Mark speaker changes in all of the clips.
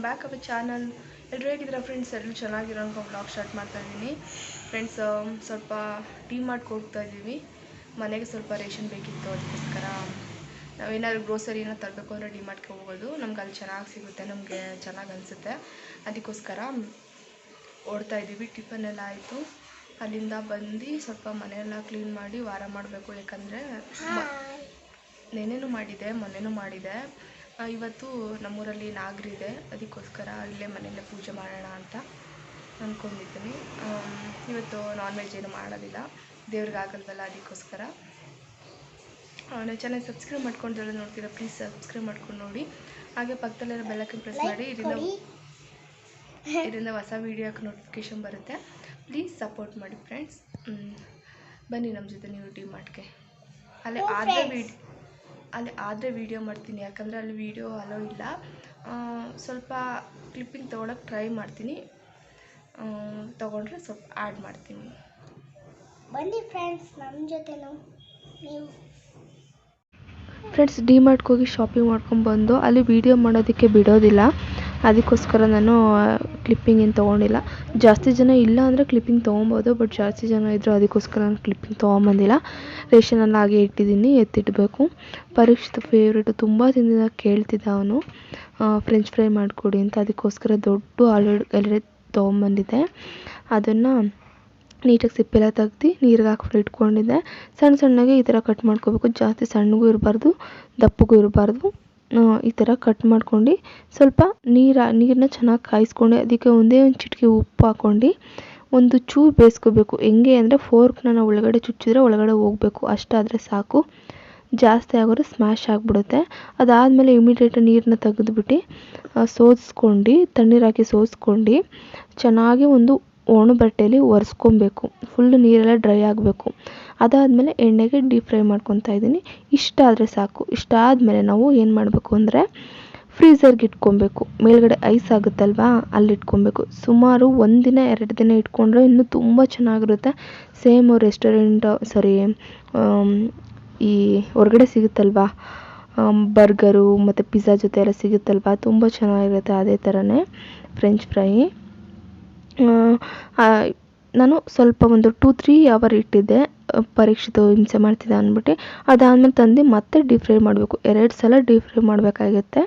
Speaker 1: Welcome back our channel ಎಲ್ಲರೂ ಹೇಗಿದ್ದೀರಾ friends ಎಲ್ಲರೂ ಚೆನ್ನಾಗಿರೋ ಅನ್ಕೊಂಡು ಬ್ಲಾಗ್ ಸ್ಟಾರ್ಟ್ ಮಾಡ್ತಾ ಇದ್ದೀನಿ. ಫ್ರೆಂಡ್ಸ್ ಸ್ವಲ್ಪ ಟೀ ಮಾಡ್ಕೊ ಹೋಗ್ತಾ ಇದ್ದೀವಿ. ಮನೆಗೆ ಸ್ವಲ್ಪ ರೇಷನ್ ಬೇಕಿತ್ತು ಅದಕ್ಕೋಸ್ಕರ ನಾವೇನಾದ್ರು ಗ್ರೋಸರಿ ಏನೋ ತರಬೇಕು ಅಂದರೆ ಡಿ ಮಾರ್ಟ್ಗೆ ಹೋಗೋದು. ನಮ್ಗೆ ಅಲ್ಲಿ ಚೆನ್ನಾಗಿ ಸಿಗುತ್ತೆ ನಮಗೆ ಚೆನ್ನಾಗಿ ಅನಿಸುತ್ತೆ. ಅದಕ್ಕೋಸ್ಕರ ಓಡ್ತಾ ಇದ್ದೀವಿ. ಟಿಫನ್ ಎಲ್ಲ ಆಯಿತು. ಅಲ್ಲಿಂದ ಬಂದು ಸ್ವಲ್ಪ ಮನೆಯೆಲ್ಲ ಕ್ಲೀನ್ ಮಾಡಿ ವಾರ ಮಾಡಬೇಕು. ಯಾಕಂದರೆ ನೆನೆನೂ ಮಾಡಿದೆ ಮೊನ್ನೆನೂ ಮಾಡಿದೆ. ಇವತ್ತು ನಮ್ಮೂರಲ್ಲಿ ನಾಗರಿದೆ ಅದಕ್ಕೋಸ್ಕರ ಇಲ್ಲೇ ಮನೆಯಲ್ಲೇ ಪೂಜೆ ಮಾಡೋಣ ಅಂತ ಅಂದ್ಕೊಂಡಿದ್ದೀನಿ ಇವತ್ತು ನಾನ್ ವೆಜ್ ಏನು ಮಾಡೋದಿಲ್ಲ. ದೇವ್ರಿಗೆ ಆಗಲ್ವಲ್ಲ ಅದಕ್ಕೋಸ್ಕರ. ನೀವು ಚೆನ್ನಾಗಿ ಸಬ್ಸ್ಕ್ರೈಬ್ ಮಾಡ್ಕೊಂಡು ನೋಡ್ತೀರಾ ಪ್ಲೀಸ್ ಸಬ್ಸ್ಕ್ರೈಬ್ ಮಾಡ್ಕೊಂಡು ನೋಡಿ. ಹಾಗೆ ಪಕ್ಕದಲ್ಲಿರೋ ಬೆಲ್ಲಕ್ಕೆ ಪ್ರೆಸ್ ಮಾಡಿ ಇದರಿಂದ ಇದರಿಂದ ಹೊಸ ವೀಡಿಯೋಕ್ಕೆ ನೋಟಿಫಿಕೇಶನ್ ಬರುತ್ತೆ. ಪ್ಲೀಸ್ ಸಪೋರ್ಟ್ ಮಾಡಿ ಫ್ರೆಂಡ್ಸ್ ಬನ್ನಿ ನಮ್ಮ ಜೊತೆ ನೀವು ಟೀಮ್ ಮಾಡ್ಕೆ. ಅಲ್ಲೇ ಆದರೆ ವೀಡ್ ಅಲ್ಲಿ ಆದರೆ ವೀಡಿಯೋ ಮಾಡ್ತೀನಿ ಯಾಕಂದರೆ ಅಲ್ಲಿ ವೀಡಿಯೋ ಅಲೋ ಇಲ್ಲ. ಆ, ಸ್ವಲ್ಪ ಕ್ಲಿಪ್ಪಿಂಗ್ ತೊಗೊಳಕ್ಕೆ ಟ್ರೈ ಮಾಡ್ತೀನಿ. ಆ, ತೊಗೊಂಡ್ರೆ ಸ್ವಲ್ಪ ಆ್ಯಡ್ ಮಾಡ್ತೀನಿ.
Speaker 2: ಬನ್ನಿ ಫ್ರೆಂಡ್ಸ್ ನಮ್ಮ ಜೊತೆನೂ ನೀವು.
Speaker 1: ಫ್ರೆಂಡ್ಸ್ ಡಿ ಮಾರ್ಟ್ಗೆ ಹೋಗಿ ಶಾಪಿಂಗ್ ಮಾಡ್ಕೊಂಡು ಬಂದು ಅಲ್ಲಿ ವೀಡಿಯೋ ಮಾಡೋದಕ್ಕೆ ಬಿಡೋದಿಲ್ಲ. ಅದಕ್ಕೋಸ್ಕರ ನಾನು ಕ್ಲಿಪ್ಪಿಂಗ್ ಏನು ತೊಗೊಂಡಿಲ್ಲ. ಜಾಸ್ತಿ ಜನ ಇಲ್ಲ ಅಂದರೆ ಕ್ಲಿಪ್ಪಿಂಗ್ ತೊಗೊಬೋದು ಬಟ್ ಜಾಸ್ತಿ ಜನ ಇದ್ದರು ಅದಕ್ಕೋಸ್ಕರ ನಾನು ಕ್ಲಿಪ್ಪಿಂಗ್ ತೊಗೊಂಬಂದಿಲ್ಲ. ರೇಷನಲ್ಲಿ ಹಾಗೆ ಇಟ್ಟಿದ್ದೀನಿ, ಎತ್ತಿಡಬೇಕು. ಪರೀಕ್ಷಿತ ಫೇವ್ರೇಟು ತುಂಬ ದಿನದಿಂದ ಕೇಳ್ತಿದ್ದ ಅವನು ಫ್ರೆಂಚ್ ಫ್ರೈ ಮಾಡಿಕೊಡಿ ಅಂತ ಅದಕ್ಕೋಸ್ಕರ ದೊಡ್ಡ ಆಲೂಗಡ್ಡೆ ಎಲ್ರೆ ತೊಗೊಂಬಂದಿದ್ದೆ. ಅದನ್ನು ನೀಟಾಗಿ ಸಿಪ್ಪೆಲ್ಲ ತೆಗ್ದು ನೀರಿಗೆ ಹಾಕ್ಬಿಟ್ಟು ಇಟ್ಕೊಂಡಿದ್ದೆ. ಸಣ್ಣ ಸಣ್ಣಗೆ ಈ ಥರ ಕಟ್ ಮಾಡ್ಕೋಬೇಕು. ಜಾಸ್ತಿ ಸಣ್ಣಗೂ ಇರಬಾರ್ದು, ದಪ್ಪಗೂ ಇರಬಾರ್ದು. ಈ ಥರ ಕಟ್ ಮಾಡ್ಕೊಂಡು ಸ್ವಲ್ಪ ನೀರು ನೀರನ್ನ ಚೆನ್ನಾಗಿ ಕಾಯಿಸ್ಕೊಂಡು. ಅದಕ್ಕೆ ಒಂದೇ ಒಂದು ಚಿಟಿಕೆ ಉಪ್ಪು ಹಾಕ್ಕೊಂಡು ಒಂದು ಚೂರು ಬೇಯಿಸ್ಕೋಬೇಕು. ಹೆಂಗೆ ಅಂದರೆ ಫೋರ್ಕ್ನ ನಾವು ಒಳಗಡೆ ಚುಚ್ಚಿದ್ರೆ ಒಳಗಡೆ ಹೋಗಬೇಕು. ಅಷ್ಟಾದರೆ ಸಾಕು. ಜಾಸ್ತಿ ಆಗೋರು ಸ್ಮ್ಯಾಶ್ ಆಗಿಬಿಡುತ್ತೆ. ಅದಾದಮೇಲೆ ಇಮಿಡಿಯೇಟ್ ನೀರನ್ನ ತೆಗೆದ್ಬಿಟ್ಟು ಸೋಸ್ಕೊಂಡು, ತಣ್ಣೀರು ಹಾಕಿ ಸೋಸ್ಕೊಂಡು, ಚೆನ್ನಾಗಿ ಒಂದು ಒಣ ಬಟ್ಟೆಯಲ್ಲಿ ಒರೆಸ್ಕೊಬೇಕು. ಫುಲ್ ನೀರೆಲ್ಲ ಡ್ರೈ ಆಗಬೇಕು. ಅದಾದಮೇಲೆ ಎಣ್ಣೆಗೆ ಡೀಪ್ ಫ್ರೈ ಮಾಡ್ಕೊತಾ ಇದ್ದೀನಿ. ಇಷ್ಟ ಆದರೆ ಸಾಕು. ಇಷ್ಟ ಆದಮೇಲೆ ನಾವು ಏನು ಮಾಡಬೇಕು ಅಂದರೆ ಫ್ರೀಝರ್ಗೆ ಇಟ್ಕೊಬೇಕು. ಮೇಲ್ಗಡೆ ಐಸ್ ಆಗುತ್ತಲ್ವಾ? ಅಲ್ಲಿ ಇಟ್ಕೊಬೇಕು. ಸುಮಾರು ಒಂದಿನ ಎರಡು ದಿನ ಇಟ್ಕೊಂಡ್ರೆ ಇನ್ನೂ ತುಂಬ ಚೆನ್ನಾಗಿರುತ್ತೆ. ಸೇಮ್ ರೆಸ್ಟೋರೆಂಟ್ ಸಾರಿ ಈ ಹೊರಗಡೆ ಸಿಗುತ್ತಲ್ವಾ? ಬರ್ಗರು ಮತ್ತು ಪಿಜ್ಜಾ ಜೊತೆ ಎಲ್ಲ ಸಿಗುತ್ತಲ್ವಾ? ತುಂಬ ಚೆನ್ನಾಗಿರುತ್ತೆ ಅದೇ ಥರನೇ ಫ್ರೆಂಚ್ ಫ್ರೈ ನಾನು ಸ್ವಲ್ಪ ಒಂದು ಟೂ ತ್ರೀ ಅವರ್ ಇಟ್ಟಿದ್ದೆ ಪರೀಕ್ಷೆದು ಹಿಂಸೆ ಮಾಡ್ತಿದ್ದೆ ಅಂದ್ಬಿಟ್ಟು. ಅದಾದಮೇಲೆ ತಂದು ಮತ್ತೆ ಡೀಪ್ ಫ್ರೈ ಮಾಡಬೇಕು. ಎರಡು ಸಲ ಡೀಪ್ ಫ್ರೈ ಮಾಡಬೇಕಾಗುತ್ತೆ.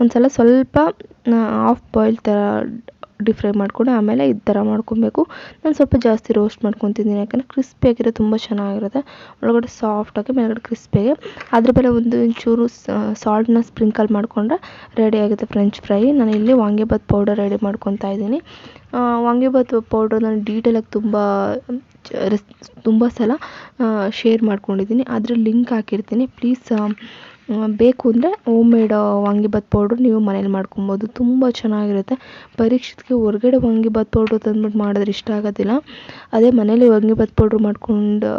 Speaker 1: ಒಂದು ಸಲ ಸ್ವಲ್ಪ ಆಫ್ ಬಾಯ್ಲ್ ಥರ ಡೀಪ್ ಫ್ರೈ ಮಾಡ್ಕೊಂಡು ಆಮೇಲೆ ಈ ಥರ ಮಾಡ್ಕೊಬೇಕು. ನಾನು ಸ್ವಲ್ಪ ಜಾಸ್ತಿ ರೋಸ್ಟ್ ಮಾಡ್ಕೊತಿದ್ದೀನಿ, ಯಾಕಂದರೆ ಕ್ರಿಸ್ಪಿಯಾಗಿರೋ ತುಂಬ ಚೆನ್ನಾಗಿರುತ್ತೆ. ಒಳಗಡೆ ಸಾಫ್ಟಾಗಿ ಮೇಲ್ಗಡೆ ಕ್ರಿಸ್ಪಿಯಾಗಿ ಅದ್ರ ಮೇಲೆ ಒಂದು ಒಂಚೂರು ಸಾಲ್ಟ್ನ ಸ್ಪ್ರಿಂಕಲ್ ಮಾಡಿಕೊಂಡ್ರೆ ರೆಡಿ ಆಗುತ್ತೆ ಫ್ರೆಂಚ್ ಫ್ರೈ ನಾನು ಇಲ್ಲಿ ವಾಂಗಿಬಾತ್ ಪೌಡರ್ ರೆಡಿ ಮಾಡ್ಕೊತಾ ಇದ್ದೀನಿ. ವಾಂಗಿಬಾತ್ ಪೌಡರ್ ನಾನು ಡೀಟೇಲಾಗಿ ತುಂಬ ತುಂಬ ಸಲ ಶೇರ್ ಮಾಡ್ಕೊಂಡಿದ್ದೀನಿ. ಅದ್ರ ಲಿಂಕ್ ಹಾಕಿರ್ತೀನಿ. ಪ್ಲೀಸ್ ಬೇಕು ಅಂದರೆ ಹೋಮ್ ಮೇಡ್ ವಾಂಗಿಬಾತ್ ಪೌಡ್ರ್ ನೀವು ಮನೇಲಿ ಮಾಡ್ಕೊಬೋದು. ತುಂಬ ಚೆನ್ನಾಗಿರುತ್ತೆ. ಪರೀಕ್ಷೆಗೆ ಹೊರಗಡೆ ವಾಂಗಿಬಾತ್ ಪೌಡ್ರ್ ತಂದ್ಬಿಟ್ಟು ಮಾಡಿದ್ರೆ ಇಷ್ಟ ಆಗೋದಿಲ್ಲ. ಅದೇ ಮನೇಲಿ ವಾಂಗಿಬಾತ್ ಪೌಡ್ರ್ ಮಾಡ್ಕೊಂಡು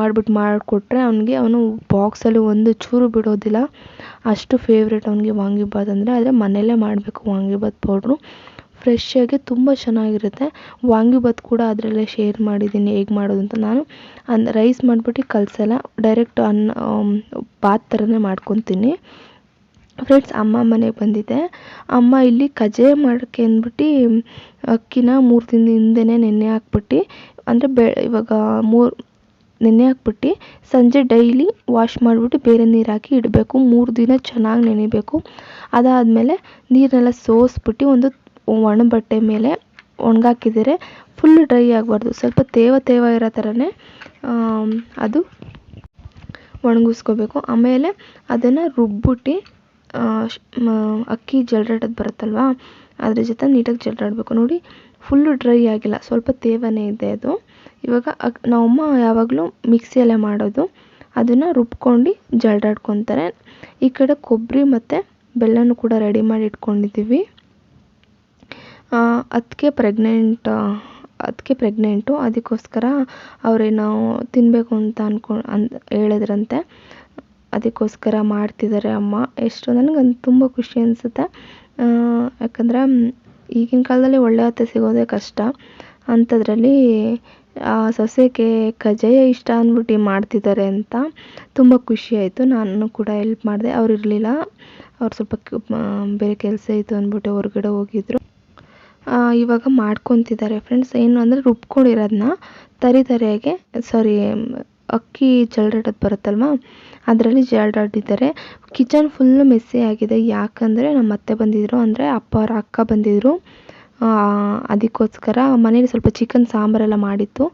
Speaker 1: ಮಾಡ್ಬಿಟ್ಟು ಮಾಡಿಕೊಟ್ರೆ ಅವನಿಗೆ ಅವನು ಬಾಕ್ಸಲ್ಲಿ ಒಂದು ಚೂರು ಬಿಡೋದಿಲ್ಲ. ಅಷ್ಟು ಫೇವ್ರೇಟ್ ಅವನಿಗೆ ವಾಂಗಿಬಾತ್ ಅಂದರೆ ಆದರೆ ಮನೆಯಲ್ಲೇ ಮಾಡಬೇಕು ವಾಂಗಿಬಾತ್ ಪೌಡ್ರು ಫ್ರೆಶ್ಶಾಗಿ ತುಂಬ ಚೆನ್ನಾಗಿರುತ್ತೆ. ವಾಂಗಿಬಾತ್ ಕೂಡ ಅದರಲ್ಲೇ ಶೇರ್ ಮಾಡಿದ್ದೀನಿ ಹೇಗೆ ಮಾಡೋದು ಅಂತ ನಾನು. ಅನ್ ರೈಸ್ ಮಾಡಿಬಿಟ್ಟು ಕಲಸಲ್ಲ ಡೈರೆಕ್ಟ್ ಅನ್ನ ಬಾತ್ ಥರನೇ ಮಾಡ್ಕೊತೀನಿ. ಫ್ರೆಂಡ್ಸ್ ಅಮ್ಮ ಮನೆಗೆ ಬಂದಿದ್ದೆ ಅಮ್ಮ ಇಲ್ಲಿ ಕಜ್ಜಾಯ ಮಾಡೋಕ್ಕೆ ಅಂದ್ಬಿಟ್ಟು, ಅಕ್ಕಿನ ಮೂರು ದಿನದ ಹಿಂದೆನೇ ನೆನೆ ಹಾಕ್ಬಿಟ್ಟು, ಅಂದರೆ ಬೆ, ಇವಾಗ ಮೂರು ನೆನೆ ಹಾಕ್ಬಿಟ್ಟು, ಸಂಜೆ ಡೈಲಿ ವಾಶ್ ಮಾಡಿಬಿಟ್ಟು ಬೇರೆ ನೀರು ಹಾಕಿ ಇಡಬೇಕು. ಮೂರು ದಿನ ಚೆನ್ನಾಗಿ ನೆನಿಬೇಕು. ಅದಾದಮೇಲೆ ನೀರನ್ನೆಲ್ಲ ಸೋಸ್ಬಿಟ್ಟು ಒಂದು ಒಣ ಬಟ್ಟೆ ಮೇಲೆ ಒಣಗಾಕಿದರೆ ಫುಲ್ ಡ್ರೈ ಆಗಬಾರ್ದು. ಸ್ವಲ್ಪ ತೇವ ತೇವ ಇರೋ ಥರನೇ ಅದು ಒಣಗಿಸ್ಕೋಬೇಕು. ಆಮೇಲೆ ಅದನ್ನು ರುಬ್ಬಿಟ್ಟು ಅಕ್ಕಿ ಜಲ್ರಾಡೋದು ಬರುತ್ತಲ್ವಾ, ಅದ್ರ ಜೊತೆ ನೀಟಾಗಿ ಜಲ್ರಾಡಬೇಕು ನೋಡಿ ಫುಲ್ಲು ಡ್ರೈ ಆಗಿಲ್ಲ, ಸ್ವಲ್ಪ ತೇವನೇ ಇದೆ ಅದು. ಇವಾಗ ಅಕ್, ನಮ್ಮಮ್ಮ ಯಾವಾಗಲೂ ಮಿಕ್ಸಿಯಲ್ಲೇ ಮಾಡೋದು. ಅದನ್ನು ರುಬ್ಕೊಂಡು ಜಲ್ರಾಡ್ಕೊತಾರೆ ಈ ಕಡೆ ಕೊಬ್ಬರಿ ಮತ್ತು ಬೆಲ್ಲನೂ ಕೂಡ ರೆಡಿ ಮಾಡಿ ಇಟ್ಕೊಂಡಿದ್ದೀವಿ. ಅದಕ್ಕೆ ಪ್ರೆಗ್ನೆಂಟ್ ಅದಕ್ಕೆ ಪ್ರೆಗ್ನೆಂಟು ಅದಕ್ಕೋಸ್ಕರ ಅವರೇನೋ ತಿನ್ನಬೇಕು ಅಂತ ಅನ್ಕೊ ಅಂದ್ ಹೇಳಿದ್ರಂತೆ. ಅದಕ್ಕೋಸ್ಕರ ಮಾಡ್ತಿದ್ದಾರೆ ಅಮ್ಮ. ಎಷ್ಟು ನನಗಂತೂ ತುಂಬ ಖುಷಿ ಅನಿಸುತ್ತೆ. ಯಾಕಂದರೆ ಈಗಿನ ಕಾಲದಲ್ಲಿ ಒಳ್ಳೆಯ ಅತ್ತೆ ಸಿಗೋದೇ ಕಷ್ಟ. ಅಂಥದ್ರಲ್ಲಿ, ಆ, ಸೊಸೆಗೆ ಕಜ್ಜಾಯ ಇಷ್ಟ ಅಂದ್ಬಿಟ್ಟು ಮಾಡ್ತಿದ್ದಾರೆ ಅಂತ ತುಂಬ ಖುಷಿ ಆಯಿತು. ನಾನು ಕೂಡ ಹೆಲ್ಪ್ ಮಾಡಿದೆ. ಅವ್ರು ಇರಲಿಲ್ಲ. ಅವ್ರು ಸ್ವಲ್ಪ ಬೇರೆ ಕೆಲಸ ಇತ್ತು ಅಂದ್ಬಿಟ್ಟು ಹೊರಗಡೆ ಹೋಗಿದ್ರು. ಇವಾಗ ಮಾಡ್ಕೊತಿದ್ದಾರೆ ಫ್ರೆಂಡ್ಸ್ ಏನು ಅಂದರೆ ರುಬ್ಕೊಂಡಿರೋದನ್ನ ತರಿ ತರಿಯಾಗೆ ಸಾರಿ ಅಕ್ಕಿ ಜಲ್ಡಾಡೋದು ಬರುತ್ತಲ್ವ, ಅದರಲ್ಲಿ ಜಲ್ಡಾಡಿದ್ದಾರೆ ಕಿಚನ್ ಫುಲ್ಲು ಮೆಸ್ಸಿ ಆಗಿದೆ. ಯಾಕಂದರೆ ನಮ್ಮ ಅತ್ತೆ ಬಂದಿದ್ದರು ಅಂದರೆ ಅಪ್ಪ ಅವ್ರ ಅಕ್ಕ ಬಂದಿದ್ದರು ಅದಕ್ಕೋಸ್ಕರ ಮನೇಲಿ ಸ್ವಲ್ಪ ಚಿಕನ್ ಸಾಂಬಾರೆಲ್ಲ ಮಾಡಿತ್ತು.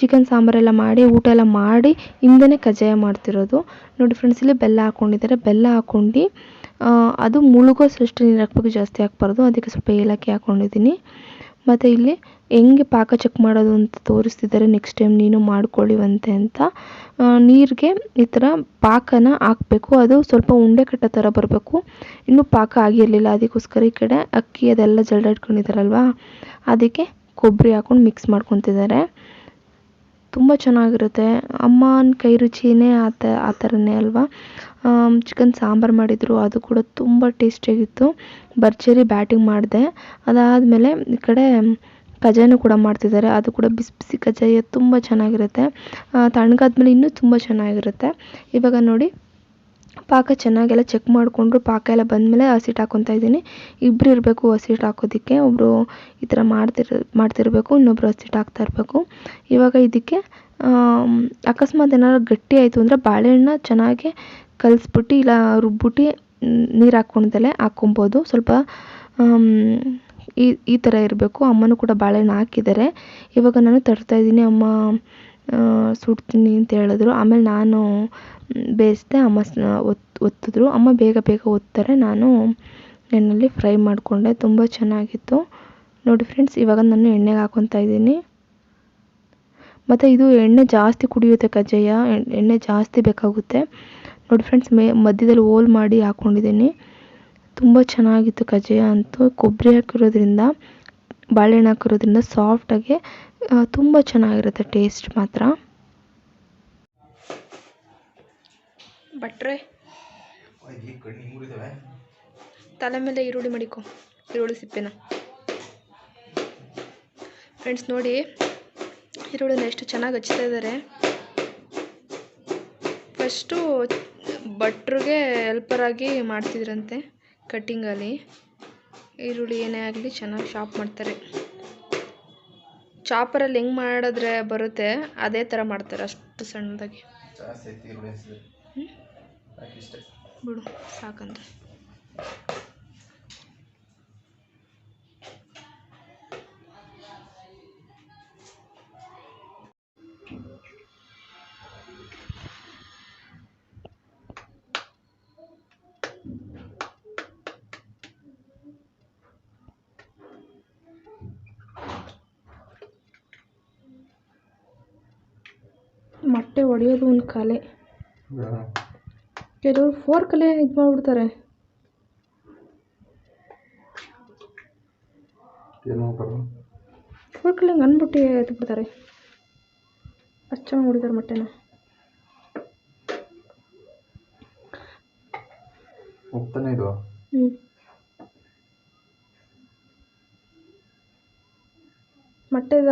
Speaker 1: ಚಿಕನ್ ಸಾಂಬಾರೆಲ್ಲ ಮಾಡಿ, ಊಟ ಎಲ್ಲ ಮಾಡಿ ಹಿಂದೆ ಕಜ್ಜಾಯ ಮಾಡ್ತಿರೋದು. ನೋಡಿ ಫ್ರೆಂಡ್ಸ್ ಇಲ್ಲಿ ಬೆಲ್ಲ ಹಾಕ್ಕೊಂಡಿದ್ದಾರೆ ಬೆಲ್ಲ ಹಾಕ್ಕೊಂಡು ಅದು ಮುಳುಗೋ ಸೃಷ್ಟಿ ನೀರು ಹಾಕ್ಬೇಕು ಜಾಸ್ತಿ ಹಾಕ್ಬಾರ್ದು. ಅದಕ್ಕೆ ಸ್ವಲ್ಪ ಏಲಕ್ಕಿ ಹಾಕ್ಕೊಂಡಿದ್ದೀನಿ ಮತ್ತು ಇಲ್ಲಿ ಹೆಂಗೆ ಪಾಕ ಚೆಕ್ ಮಾಡೋದು ಅಂತ ತೋರಿಸ್ತಿದ್ದಾರೆ ನೆಕ್ಸ್ಟ್ ಟೈಮ್ ನೀನು ಮಾಡ್ಕೊಳ್ಳಿವಂತೆ ಅಂತ. ನೀರಿಗೆ ಈ ಥರ ಪಾಕನ ಹಾಕಬೇಕು. ಅದು ಸ್ವಲ್ಪ ಉಂಡೆ ಕಟ್ಟೋ ಥರ ಬರಬೇಕು. ಇನ್ನೂ ಪಾಕ ಆಗಿರಲಿಲ್ಲ. ಅದಕ್ಕೋಸ್ಕರ ಈ ಕಡೆ ಅಕ್ಕಿ ಅದೆಲ್ಲ ಜಲ್ದಾಡ್ಕೊಂಡಿದ್ದಾರಲ್ವಾ ಅದಕ್ಕೆ ಕೊಬ್ಬರಿ ಹಾಕ್ಕೊಂಡು ಮಿಕ್ಸ್ ಮಾಡ್ಕೊತಿದ್ದಾರೆ ತುಂಬ ಚೆನ್ನಾಗಿರುತ್ತೆ. ಅಮ್ಮನ ಕೈ ರುಚಿನೇ ಆ ತ, ಆ ಥರನೇ ಅಲ್ವಾ? ಚಿಕನ್ ಸಾಂಬಾರು ಮಾಡಿದರು, ಅದು ಕೂಡ ತುಂಬ ಟೇಸ್ಟಿಯಾಗಿತ್ತು ಭರ್ಜರಿ ಬ್ಯಾಟಿಂಗ್ ಮಾಡಿದೆ. ಅದಾದಮೇಲೆ ಈ ಕಡೆ ಕಜ್ಜಾಯನೂ ಕೂಡ ಮಾಡ್ತಿದ್ದಾರೆ. ಅದು ಕೂಡ ಬಿಸಿ ಬಿಸಿ ಕಜ್ಜಾಯ ತುಂಬ ಚೆನ್ನಾಗಿರುತ್ತೆ. ತಣ್ಣಗಾದ ತಣ್ಣಗಾದ್ಮೇಲೆ ಇನ್ನೂ ತುಂಬ ಚೆನ್ನಾಗಿರುತ್ತೆ. ಇವಾಗ ನೋಡಿ, ಪಾಕ ಚೆನ್ನಾಗೆಲ್ಲ ಚೆಕ್ ಮಾಡಿಕೊಂಡ್ರು, ಪಾಕ ಎಲ್ಲ ಬಂದಮೇಲೆ ಹಸಿಟ್ಟು ಹಾಕೊತಾ ಇದ್ದೀನಿ. ಇಬ್ಬರು ಇರಬೇಕು ಹಸಿಟ್ಟು ಹಾಕೋದಕ್ಕೆ. ಒಬ್ಬರು ಈ ಥರ ಮಾಡ್ತಿರ, ಮಾಡ್ತಿರಬೇಕು, ಇನ್ನೊಬ್ರು ಹಸಿಟ್ಟು ಹಾಕ್ತಾ ಇರಬೇಕು. ಇವಾಗ ಇದಕ್ಕೆ ಅಕಸ್ಮಾತ್ ಏನಾದ್ರು ಗಟ್ಟಿ ಆಯಿತು ಅಂದರೆ ಬಾಳೆಹಣ್ಣ ಚೆನ್ನಾಗಿ ಕಲಸ್ಬಿಟ್ಟು, ಇಲ್ಲ ರುಬ್ಬಿಟ್ಟು ನೀರು ಹಾಕ್ಕೊಂಡ್ದಲೆ ಹಾಕ್ಕೊಬೋದು. ಸ್ವಲ್ಪ ಈ ಈ ಥರ ಇರಬೇಕು. ಅಮ್ಮನೂ ಕೂಡ ಬಾಳೆಹಣ್ಣು ಹಾಕಿದ್ದಾರೆ ಇವಾಗ ನಾನು ತಡ್ತಾ ಇದ್ದೀನಿ. ಅಮ್ಮ ಸುಡ್ತೀನಿ ಅಂತ ಹೇಳಿದ್ರು. ಆಮೇಲೆ ನಾನು ಬೇಯಿಸಿದೆ ಅಮ್ಮ ಸ್ ಒತ್, ಒತ್ತಿದ್ರು. ಅಮ್ಮ ಬೇಗ ಬೇಗ ಒತ್ತಾರೆ. ನಾನು ಎಣ್ಣೆಯಲ್ಲಿ ಫ್ರೈ ಮಾಡಿಕೊಂಡೆ. ತುಂಬ ಚೆನ್ನಾಗಿತ್ತು. ನೋಡಿ ಫ್ರೆಂಡ್ಸ್, ಇವಾಗ ನಾನು ಎಣ್ಣೆಗೆ ಹಾಕ್ಕೊತಾ ಇದ್ದೀನಿ. ಮತ್ತು ಇದು ಎಣ್ಣೆ ಜಾಸ್ತಿ ಕುಡಿಯುತ್ತೆ ಕಜ್ಜಾಯ ಎಣ್- ಎಣ್ಣೆ ಜಾಸ್ತಿ ಬೇಕಾಗುತ್ತೆ. ನೋಡಿ ಫ್ರೆಂಡ್ಸ್, ಮೇ, ಮಧ್ಯದಲ್ಲಿ ಹೋಲ್ ಮಾಡಿ ಹಾಕ್ಕೊಂಡಿದ್ದೀನಿ ತುಂಬ ಚೆನ್ನಾಗಿತ್ತು ಕಜ್ಜಾಯ ಅಂತೂ. ಕೊಬ್ಬರಿ ಹಾಕಿರೋದ್ರಿಂದ, ಬಾಳೆಹಣ್ಣು ಹಾಕಿರೋದ್ರಿಂದ ಸಾಫ್ಟಾಗಿ ತುಂಬ ಚೆನ್ನಾಗಿರುತ್ತೆ ಟೇಸ್ಟ್ ಮಾತ್ರ. ಭಟ್ರೆ, ತಲೆ ಮೇಲೆ ಈರುಳ್ಳಿ ಮಡಿಕೊ. ಈರುಳ್ಳಿ ಸಿಪ್ಪೆನ. ಫ್ರೆಂಡ್ಸ್ ನೋಡಿ, ಈರುಳ್ಳಿನ ಎಷ್ಟು ಚೆನ್ನಾಗಿ ಹಚ್ತಾ ಇದ್ದಾರೆ ಫಸ್ಟು ಭಟ್ರಿಗೆ ಹೆಲ್ಪರಾಗಿ ಮಾಡ್ತಿದ್ರಂತೆ. ಕಟ್ಟಿಂಗಲ್ಲಿ ಈರುಳ್ಳಿ ಏನೇ ಆಗಲಿ ಚೆನ್ನಾಗಿ ಶಾಪ್ ಮಾಡ್ತಾರೆ. ಚಾಪರಲ್ಲಿ ಹೆಂಗೆ ಮಾಡಿದ್ರೆ ಬರುತ್ತೆ ಅದೇ ಥರ ಮಾಡ್ತಾರೆ ಅಷ್ಟು ಸಣ್ಣದಾಗಿ. ಬಿಡು ಸಾಕಂದ್ರೆ. ಮೊಟ್ಟೆ ಒಡೆಯೋದು ಒಂದು ಕಲೆ. ಕೆಲವರು ಫೋರ್ಕಲ್ಲೇ ಇದು ಮಾಡಿಬಿಡ್ತಾರೆ.
Speaker 3: ಫೋರ್ಕ್ ಅಲ್ಲಿ
Speaker 1: ಫೋರ್ಕಲ್ಲಿ ಹಂಗೆ ಅಂದ್ಬಿಟ್ಟು ಎತ್ಬಿಡ್ತಾರೆ ಅಷ್ಟು ಚೆನ್ನಾಗಿ ಹೊಡಿತಾರೆ ಮೊಟ್ಟೆನ.
Speaker 3: ಹೋಗ್ತಾನೆ ಇದು
Speaker 1: ಹ್ಞೂ ಮೊಟ್ಟೆದ?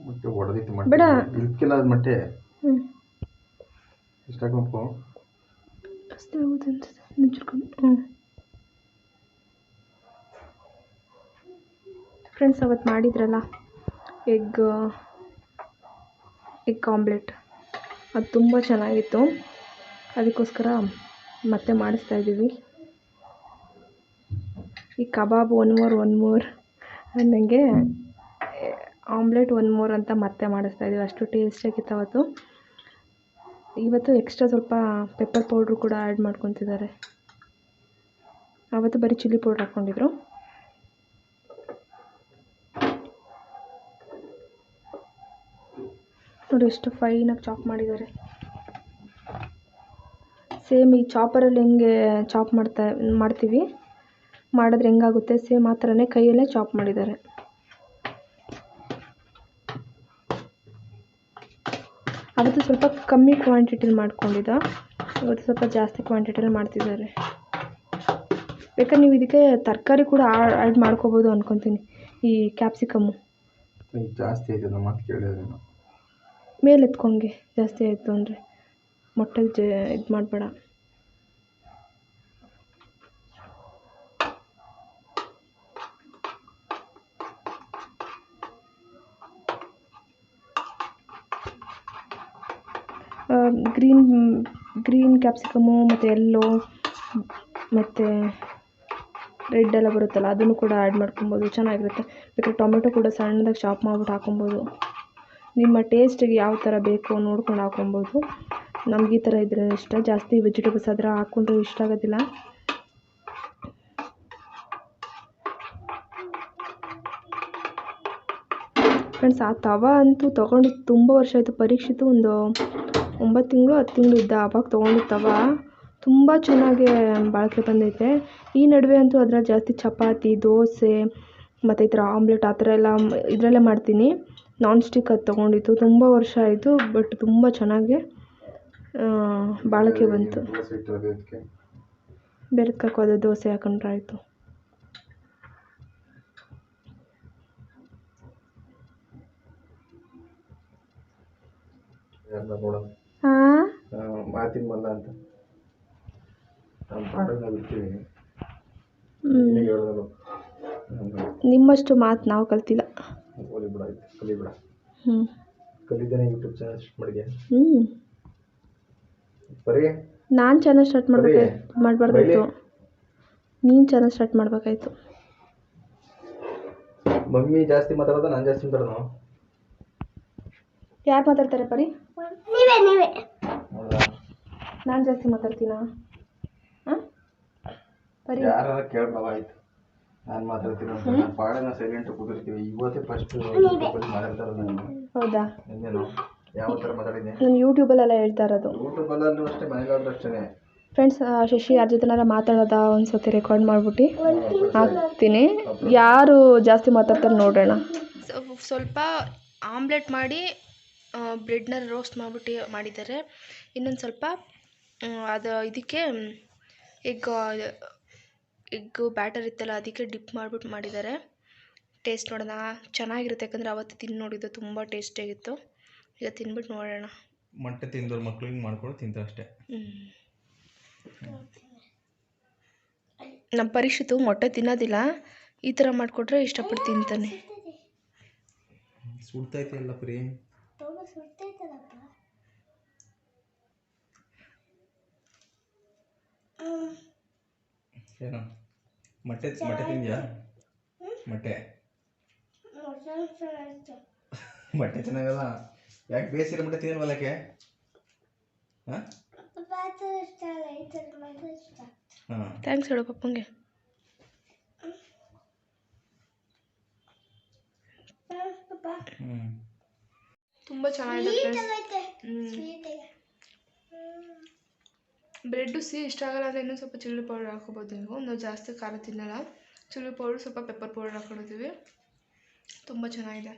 Speaker 3: ಮೊಟ್ಟೆ ಒಡೆದಿತ್ತು
Speaker 1: ಬೇಡ.
Speaker 3: ಮೊಟ್ಟೆ ಇಲ್ಕಿಲ್ಲ ಅದು ಮಟ್ಟೆ
Speaker 1: ಹ್ಞೂ
Speaker 3: ಇಷ್ಟ ಹಾಕ್ಬೇಕು
Speaker 1: ಅಷ್ಟೇ ಆಗುತ್ತೆ ಅನ್ಸುತ್ತೆ ನುಜ್ಜಿರ್ಕೊಂಡು ಹ್ಞೂ ಫ್ರೆಂಡ್ಸ್ ಅವತ್ತು ಮಾಡಿದ್ರಲ್ಲ ಎಗ್ ಎಗ್ ಆಮ್ಲೆಟ್ ಅದು ತುಂಬ ಚೆನ್ನಾಗಿತ್ತು. ಅದಕ್ಕೋಸ್ಕರ ಮತ್ತೆ ಮಾಡಿಸ್ತಾ ಇದ್ದೀವಿ. ಈ kebab one more one more ಅನ್ನಂಗೆ ಆಮ್ಲೆಟ್ ಒನ್ ಮೋರ್ ಅಂತ ಮತ್ತೆ ಮಾಡಿಸ್ತಾ ಇದ್ದೀವಿ. ಅಷ್ಟು ಟೇಸ್ಟಿಯಾಗಿತ್ತು ಅವತ್ತು. ಇವತ್ತು ಎಕ್ಸ್ಟ್ರಾ ಸ್ವಲ್ಪ ಪೆಪ್ಪರ್ ಪೌಡ್ರು ಕೂಡ ಆ್ಯಡ್ ಮಾಡ್ಕೊತಿದ್ದಾರೆ. ಅವತ್ತು ಬರೀ ಚಿಲ್ಲಿ ಪೌಡ್ರ್ ಹಾಕ್ಕೊಂಡಿದ್ರು. ನೋಡಿ ಎಷ್ಟು ಫೈನಾಗಿ ಚಾಪ್ ಮಾಡಿದ್ದಾರೆ. ಸೇಮ್ ಈ ಚಾಪರಲ್ಲಿ ಹೆಂಗೆ ಚಾಪ್ ಮಾಡ್ತಾ, ಮಾಡ್ತೀವಿ. ಮಾಡಿದ್ರೆ ಹೆಂಗಾಗುತ್ತೆ? ಸೇಮ್ ಆ ಥರನೇ ಕೈಯಲ್ಲೇ ಚಾಪ್ ಮಾಡಿದ್ದಾರೆ. ಅವತ್ತು ಸ್ವಲ್ಪ ಕಮ್ಮಿ ಕ್ವಾಂಟಿಟಿಲಿ ಮಾಡ್ಕೊಂಡಿದ್ದ. ಇವತ್ತು ಸ್ವಲ್ಪ ಜಾಸ್ತಿ ಕ್ವಾಂಟಿಟಿಲಿ ಮಾಡ್ತಿದ್ದಾರೆ. ಬೇಕಾದ್ರೆ ನೀವು ಇದಕ್ಕೆ ತರಕಾರಿ ಕೂಡ ಆ್ಯಡ್ ಮಾಡ್ಕೋಬೋದು ಅನ್ಕೊತೀನಿ ಈ ಕ್ಯಾಪ್ಸಿಕಮ್ಮು
Speaker 3: ಜಾಸ್ತಿ ಆಯ್ತು ನಮ್ಮ ಮಾತು ಕೇಳಿದ್ರೆ
Speaker 1: ಮೇಲೆ ಎತ್ಕೊಂಗೆ ಜಾಸ್ತಿ ಆಯಿತು ಅಂದರೆ. ಮೊಟ್ಟೆಗೆ ಜ ಇದು ಮಾಡಬೇಡ. ಗ್ರೀನ್ ಗ್ರೀನ್ ಕ್ಯಾಪ್ಸಿಕಮು ಮತ್ತು ಎಲ್ಲೋ ಮತ್ತು ರೆಡ್ ಎಲ್ಲ ಬರುತ್ತಲ್ಲ, ಅದನ್ನು ಕೂಡ ಆ್ಯಡ್ ಮಾಡ್ಕೊಬೋದು, ಚೆನ್ನಾಗಿರುತ್ತೆ. ಬೇಕಾದ್ರೆ ಟೊಮೆಟೊ ಕೂಡ ಸಣ್ಣದಾಗಿ ಚಾಪ್ ಮಾಡ್ಬಿಟ್ಟು ಹಾಕೊಬೋದು. ನಿಮ್ಮ ಟೇಸ್ಟಿಗೆ ಯಾವ ಥರ ಬೇಕು ನೋಡ್ಕೊಂಡು ಹಾಕೊಬೋದು. ನಮ್ಗೆ ಈ ಥರ ಇದ್ರೆ ಇಷ್ಟ. ಜಾಸ್ತಿ ವೆಜಿಟೇಬಲ್ಸ್ ಆದರೆ ಹಾಕ್ಕೊಂಡ್ರೆ ಇಷ್ಟ ಆಗೋದಿಲ್ಲ. ಫ್ರೆಂಡ್ಸ್ ಆ ತವ ಅಂತೂ ತೊಗೊಂಡು ತುಂಬ ವರ್ಷ ಆಯಿತು. ಪರೀಕ್ಷಿತು ಒಂದು ಒಂಬತ್ತು ತಿಂಗಳು, ಹತ್ತು ತಿಂಗಳು ಇದ್ದ ಅವಾಗ ತೊಗೊಂಡಿದ್ದ ತವಾ ತುಂಬ ಚೆನ್ನಾಗಿ ಬಾಳಿಕೆ ಬಂದೈತೆ. ಈ ನಡುವೆ ಅಂತೂ ಅದ್ರಲ್ಲಿ ಜಾಸ್ತಿ ಚಪಾತಿ, ದೋಸೆ, ಮತ್ತು ಈ ಥರ ಆಮ್ಲೆಟ್ ಆ ಥರ ಎಲ್ಲ ಇದರಲ್ಲೇ ಮಾಡ್ತೀನಿ. ನಾನ್ ಸ್ಟಿಕ್ ಅದು ತೊಗೊಂಡಿದ್ದು. ತುಂಬ ವರ್ಷ ಆಯಿತು ಬಟ್ ತುಂಬ ಚೆನ್ನಾಗಿ ಬಾಳಿಕೆ ಬಂತು.
Speaker 3: ದೋಸೆ
Speaker 1: ಹೋದೆ ದೋಸೆ ಹಾಕೊಂಡ್ರೆ ಆಯಿತು.
Speaker 3: ಯಾರನ್ನ ನೋಡೋಣ? ಮಾತಿನ ಮಲ್ಲ ಅಂತ. ಬಿಡ್ತೀವಿ ನಿನಗೆ
Speaker 1: ನಿಮ್ಮಷ್ಟು ಮಾತು ನಾವು ಕಲ್ತಿಲ್ಲ.
Speaker 3: ಹೋಲಿ ಬಿಡ ಆಯ್ತು ಕಲಿಬೇಡ
Speaker 1: ಹ್ಞೂ
Speaker 3: ಕಲಿದ್ದೇನೆ ಯೂಟ್ಯೂಬ್ ಚಾನಲ್ ಸ್ಟಾರ್ಟ್ ಮಾಡಿದ್ಯಾ
Speaker 1: ಹ್ಞೂ
Speaker 3: ಬರೀ?
Speaker 1: ನಾನು ಚಾನಲ್ ಸ್ಟಾರ್ಟ್ ಮಾಡಬೇಕಾಯ್ತು ಮಾಡಬಾರ್ದಾಯ್ತು. ನೀನು ಚಾನಲ್ ಸ್ಟಾರ್ಟ್ ಮಾಡಬೇಕಾಯ್ತು.
Speaker 3: ಮಮ್ಮಿ ಜಾಸ್ತಿ ಮಾತಾಡೋದು ನಾನು ಜಾಸ್ತಿ ಮಾತಾಡೋದು?
Speaker 1: ಯಾರು ಮಾತಾಡ್ತಾರೆ ಪರಿ?
Speaker 2: ನೀವೇ ನೀವೇ.
Speaker 1: ನಾನು ಜಾಸ್ತಿ ಮಾತಾಡ್ತೀನಾ ಹಾಂ? ಪರಿ
Speaker 3: ಯಾರ ಕೇಳ್ಬಾವ ಆಯ್ತು. ನಾನು ಮಾತಾಡ್ತೀನಿ ಅಂತ ನಾನು ಪಾಡನ ಸೈಲೆಂಟ್ ಕೂತಿರ್ತೀವಿ ಇವತ್ತೇ ಫಸ್ಟ್ ಮಾತಾಡ್ತಾ ಇರೋದು ನಾನು
Speaker 1: ಹೌದಾ?
Speaker 3: ಎಂದೇನು ಯಾವ ಥರ ಮಾತಾಡಿದ್ದೆ?
Speaker 1: ನಾನು ಯೂಟ್ಯೂಬಲ್ಲೆಲ್ಲ ಹೇಳ್ತಾ ಇರೋದು.
Speaker 3: ಯೂಟ್ಯೂಬಲ್ಲೂ ಅಷ್ಟೇ ಮನೆಗಾದ್ರೂ ಅಷ್ಟೇ
Speaker 1: ಫ್ರೆಂಡ್ಸ್ ಶಶಿ ಯಾರ ಜೊತೆನಾರ ಮಾತಾಡೋದ ಒಂದು ಸತಿ ರೆಕಾರ್ಡ್ ಮಾಡ್ಬಿಟ್ಟು. ಹಾಕ್ತೀನಿ. ಯಾರು ಜಾಸ್ತಿ ಮಾತಾಡ್ತಾರೆ ನೋಡೋಣ. ಸ್ವಲ್ಪ ಆಮ್ಲೆಟ್ ಮಾಡಿ ಬ್ರೆಡ್ನ ರೋಸ್ಟ್ ಮಾಡ್ಬಿಟ್ಟು ಮಾಡಿದ್ದಾರೆ. ಇನ್ನೊಂದು ಸ್ವಲ್ಪ ಅದು ಇದಕ್ಕೆ ಎಗ್ ಎಗ್ ಬ್ಯಾಟರ್ ಇತ್ತಲ್ಲ ಅದಕ್ಕೆ ಡಿಪ್ ಮಾಡ್ಬಿಟ್ಟು ಮಾಡಿದ್ದಾರೆ ಟೇಸ್ಟ್ ನೋಡೋಣ. ಚೆನ್ನಾಗಿರುತ್ತೆ ಯಾಕಂದರೆ ಅವತ್ತು ತಿಂದು ನೋಡಿದ್ದು ತುಂಬ ಟೇಸ್ಟಿಯಾಗಿತ್ತು ಈಗ ತಿಂದ್ಬಿಟ್ಟು ನೋಡೋಣ.
Speaker 3: ಮೊಟ್ಟೆ ತಿಂದವ್ರ ಮಕ್ಕಳು ಹಿಂಗೆ ಮಾಡ್ಕೊಂಡು ತಿಂತಾರೆ ಅಷ್ಟೇ.
Speaker 1: ನಮ್ಮ ಪರೀಕ್ಷಿತು ಮೊಟ್ಟೆ ತಿನ್ನೋದಿಲ್ಲ. ಈ ಥರ ಮಾಡಿಕೊಟ್ರೆ ಇಷ್ಟಪಟ್ಟು ತಿಂತಾನೆ.
Speaker 3: ಸುಡ್ತೈತೆ ಎಲ್ಲ ಪ್ರೀ? ಏನು ಮೊಟ್ಟೆ ಮೊಟ್ಟೆ ತಿಂದ್ಯಾ? ಮೊಟ್ಟೆ. ಮೊಟ್ಟೆ ಚೆನ್ನಾಗಲ್ಲ? ಯಾಕೆ ಬೇಸಿರೋ ಮೊಟ್ಟೆ
Speaker 2: ಮಾತ್ರ ಇಷ್ಟ.
Speaker 3: ಹಾಂ.
Speaker 1: ಥ್ಯಾಂಕ್ಸ್ ಹೇಳು ಪಪ್ಪಂಗೆ. ತುಂಬ ಚೆನ್ನಾಗಿದೆ ಬ್ರೆಡ್ಡು ಸಿಹಿ ಇಷ್ಟ ಆಗಲ್ಲ ಅಂದರೆ ಇನ್ನೂ ಸ್ವಲ್ಪ ಚಿಲ್ಲಿ ಪೌಡರ್ ಹಾಕೋಬೋದು ನೀವು. ನಾವು ಜಾಸ್ತಿ ಖಾರ ತಿನ್ನಲ್ಲ. ಚಿಲ್ಲಿ ಪೌಡ್ರ್ ಸ್ವಲ್ಪ ಪೆಪ್ಪರ್ ಪೌಡರ್ ಹಾಕೊಂಡಿದ್ದೀವಿ ತುಂಬ ಚೆನ್ನಾಗಿದೆ.